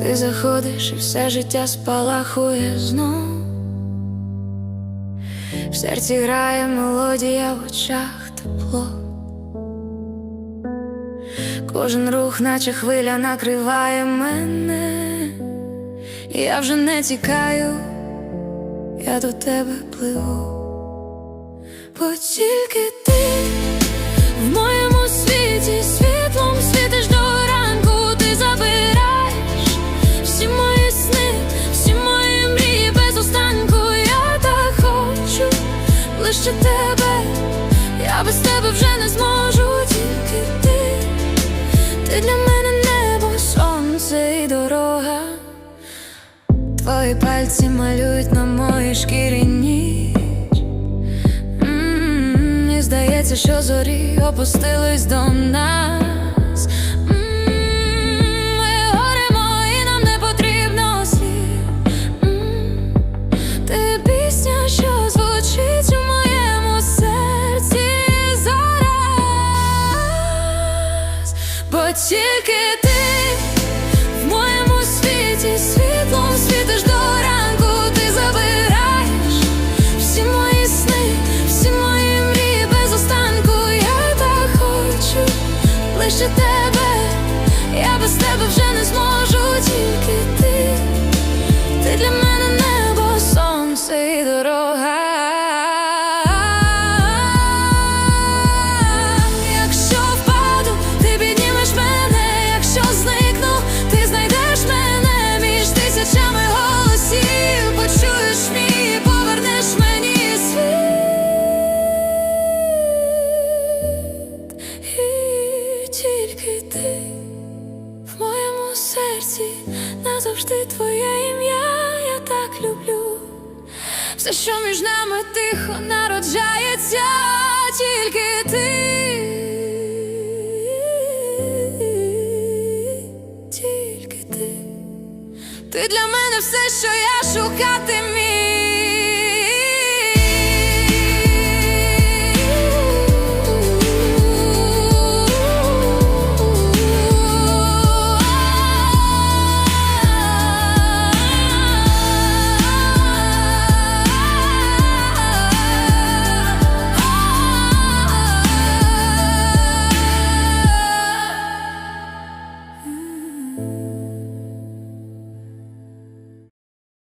приходиш і все життя спалахує знов. В серці грає мелодія в очах тепло. Кожен рух, наче хвиля, накриває мене. Я вже не тікаю, я до тебе пливу. Бо тільки ти Твої пальці малюють на моїй шкірі ніч. Мені здається, що зорі опустились до нас. Ми горимо і нам не потрібно слів. Ти пісня, що звучить у моєму серці зараз, бо тільки ти ближче тебе, я без тебе вже не зможу, ти в моєму серці назавжди твоє ім'я, я так люблю. Все, що між нами тихо народжається, тільки ти, тільки ти, ти для мене все, що я шукати міг.